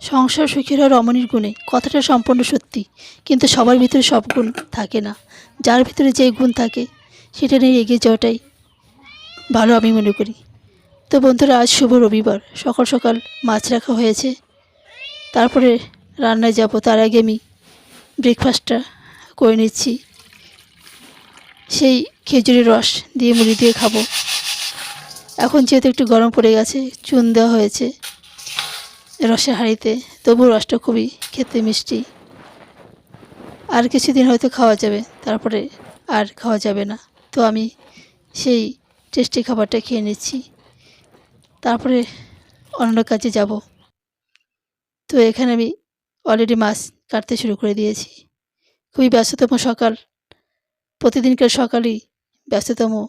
সংসার সুখের হয় রমণীর গুণে কথাটা সম্পূর্ণ সত্যি। কিন্তু সবার ভিতরে সব গুণ থাকে না। যার ভিতরে যে গুণ থাকে, সেটা নিয়ে এগিয়ে যাওয়াটাই ভালো আমি মনে করি। তো বন্ধুরা, আজ শুভ রবিবার। সকাল সকাল মাছ রাখা হয়েছে। তারপরে রান্নায় যাব। তার আগে আমি ব্রেকফাস্টটা করে নিচ্ছি। সেই খেজুরের রস দিয়ে মুড়ি দিয়ে খাব। এখন যেহেতু একটু গরম পড়ে গেছে, চুন দেওয়া হয়েছে। রসের হাঁড়িতে তবু রসটা খুবই খেতে মিষ্টি। আর কিছুদিন হয়তো খাওয়া যাবে, তারপরে আর খাওয়া যাবে না। তো আমি সেই টেস্টি খাবারটা খেয়ে নিচ্ছি। তারপরে অন্য কাজে যাব। তো এখানে আমি অলরেডি মাছ কাটতে শুরু করে দিয়েছি। খুবই ব্যস্ততম সকাল। প্রতিদিনকার সকালই ব্যস্ততম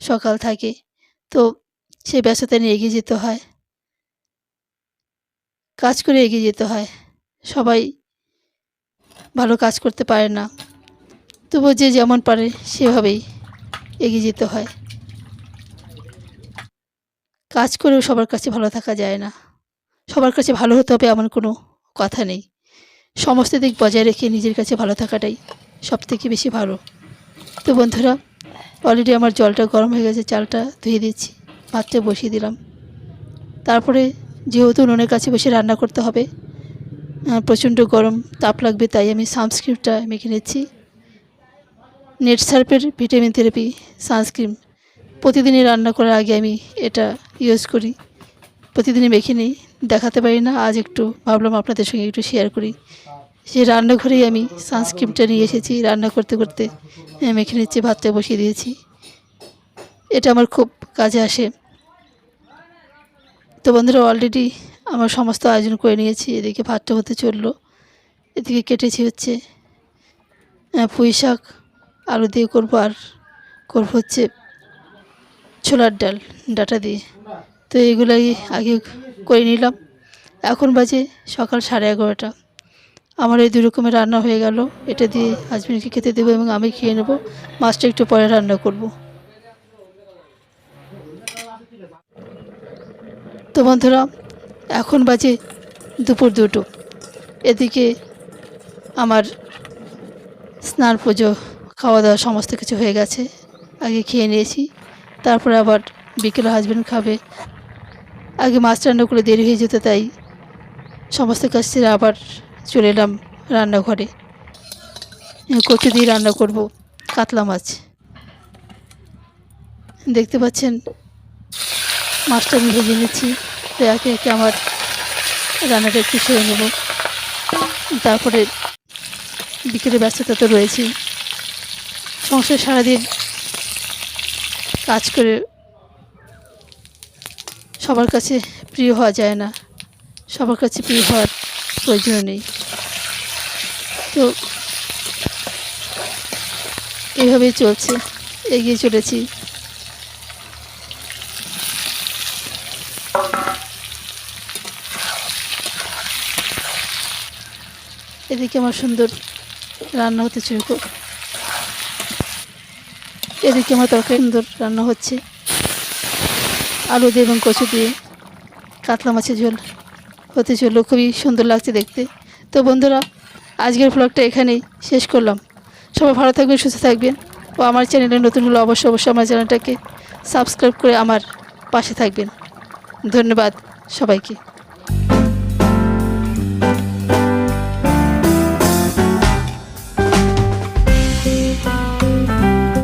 সকাল থাকে। তো সেই ব্যস্ততা নিয়ে এগিয়ে যেতে হয়। কাজ করে এগিয়ে যেতে হয়। সবাই ভালো কাজ করতে পারে না। তবুও যে যেমন পারে সেভাবেই এগিয়ে যেতে হয়। কাজ করেও সবার কাছে ভালো থাকা যায় না। সবার কাছে ভালো হতে হবে এমন কোনো কথা নেই। সমস্ত দিক বজায় রেখে নিজের কাছে ভালো থাকাটাই সব থেকে বেশি ভালো। তো বন্ধুরা অলরেডি আমার জলটা গরম হয়ে গেছে, চালটা ধুয়ে দিচ্ছি ভাতটা বসিয়ে দিলাম। তারপরে যেহেতু উনুনের কাছে বসে রান্না করতে হবে। প্রচণ্ড গরম, তাপ লাগবে, তাই আমি সানস্ক্রিনটা মেখে নিচ্ছি। নেট সার্পের ভিটামিন থেরাপি, সানস্ক্রিন। প্রতিদিনই রান্না করার আগে আমি এটা ইউজ করি। প্রতিদিনই মেখে নিই, দেখাতে পারি না, আজ একটু ভাবলাম আপনাদের সঙ্গে একটু শেয়ার করি। সে রান্নাঘরেই আমি সানস্ক্রিমটা নিয়ে এসেছি, রান্না করতে করতে মেখে নিচ্ছি, ভাতটা বসিয়ে দিয়েছি। এটা আমার খুব কাজে আসে। তো বন্ধুরা অলরেডি আমার সমস্ত আয়োজন করে নিয়েছি। এদিকে ভাতটা হতে চলল। এদিকে কেটেছি হচ্ছে পুঁই শাক, আলু দিয়ে করব আর করব হচ্ছে ছোলার ডাল, ডাটা দিয়ে। তো এগুলাই আগে করে নিলাম। এখন বাজে সকাল সাড়ে এগারোটা। আমার এই দুই রকমের রান্না হয়ে গেল। এটা দিয়ে হাজবেন্ডকে খেতে দেবো এবং আমি খেয়ে নেব। মাছটা একটু পরে রান্না করব। তো বন্ধুরা, এখন বাজে দুপুর দুটো। এদিকে আমার স্নান পুজো খাওয়া দাওয়া সমস্ত কিছু হয়ে গেছে। আগে খেয়ে নিয়েছি, তারপরে আবার বিকেলে হাজব্যান্ড খাবে। আগে মাছ রান্না করে দেরি হয়ে যেত, তাই সমস্ত কাজ সেরে আবার চলে এলাম রান্নাঘরে। কচু দিয়ে রান্না করব, কাতলা মাছ। দেখতে পাচ্ছেন মাছটা আমি ভেজে নিচ্ছি। তো একে একে আমার রান্নাটা একটু সেরে নেব। তারপরে বিকেলে ব্যস্ততা তো রয়েছেই সংসার সারাদিন কাজ করে সবার কাছে প্রিয় হওয়া যায় না। সবার কাছে প্রিয় হওয়ার প্রয়োজন নেই। তো এইভাবেই চলছে। এগিয়ে চলেছি। এদিকে আমার সুন্দর রান্না হতে শুরু কর এদিকে আমার তরকারি সুন্দর রান্না হচ্ছে। আলু দিয়ে এবং কচু দিয়ে কাতলা মাছের ঝোল হতে চলল। খুবই সুন্দর লাগছে দেখতে। তো বন্ধুরা, আজকের ব্লগটা এখানেই শেষ করলাম। সবাই ভালো থাকবেন, সুস্থ থাকবেন ও আমার চ্যানেলে নতুন হলে অবশ্যই অবশ্যই আমার চ্যানেলটাকে সাবস্ক্রাইব করে আমার পাশে থাকবেন। ধন্যবাদ সবাইকে।